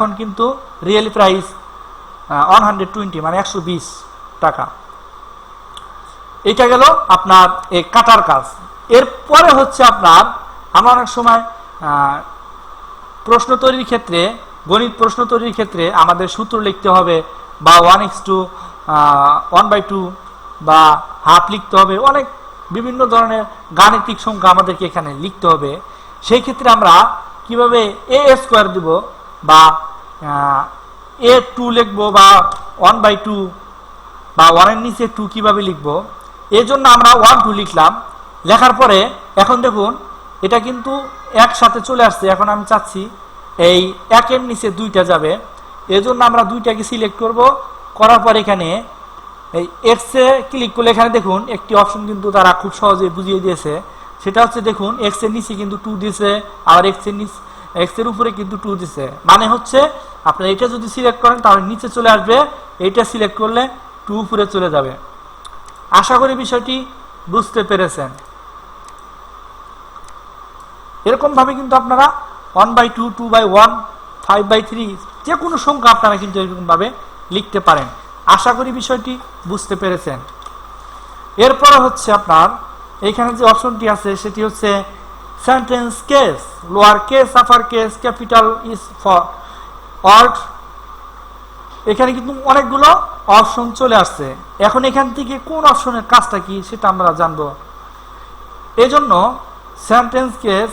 এখন কিন্তু really price one hundred twenty মানে একশো বিশ টাকা। এটা গেল আপনার এই কাটার কাজ। এরপরে হচ্ছে আপনার, আমরা অনেক সময় প্রশ্ন তৈরির ক্ষেত্রে, গণিত প্রশ্ন তৈরির ক্ষেত্রে আমাদের সূত্র লিখতে হবে বা one X two one by two বা হাফ লিখতে হবে। অনেক বিভিন্ন ধরনের গাণিতিক সংখ্যা আমাদেরকে এখানে লিখতে হবে। সেই ক্ষেত্রে আমরা কীভাবে এ স্কোয়ার দিব বা এ টু লিখব বা ওয়ান বাই টু বা ওয়ানের নিচে টু কীভাবে লিখব? এই জন্য আমরা ওয়ান টু লিখলাম। লেখার পরে এখন দেখুন, এটা কিন্তু একসাথে চলে আসছে। এখন আমি চাচ্ছি এই একের নিচে দুইটা যাবে। এই জন্য আমরা দুইটাকে সিলেক্ট করব। করার পর এখানে এই এক্সে ক্লিক করলে এখানে দেখুন, একটি অপশন কিন্তু তারা খুব সহজে বুঝিয়ে দিয়েছে। সেটা হচ্ছে দেখুন এক্সের নিচে কিন্তু টু দিছে আর এক্সের নিচে এক্স উপরে কিন্তু টু দিছে। মানে হচ্ছে আপনার এটা যদি সিলেক্ট করেন, তাহলে নিচে চলে আসবে, এইটা সিলেক্ট করলে টু উপরে চলে যাবে। আশা করি বিষয়টি বুঝতে পেরেছেন। এরকম ভাবে কিন্তু আপনারা one by two two by one five by three যে কোনো সংখ্যা আপনারা কিন্তু এরকম ভাবে লিখতে পারেন। আশা করি বিষয়টি বুঝতে পেরেছেন। এরপরে হচ্ছে আপনার, এইখানে যে অপশনটি আছে, সেটি হচ্ছে sentence case lower case upper case capital is for word এখানে কিন্তু অনেকগুলো অপশন চলে আসছে। এখন এখান থেকে কোন অপশনের কাজটা কি সেটা আমরা জানব। এজন্য জন্য সেন্টেন্স কেস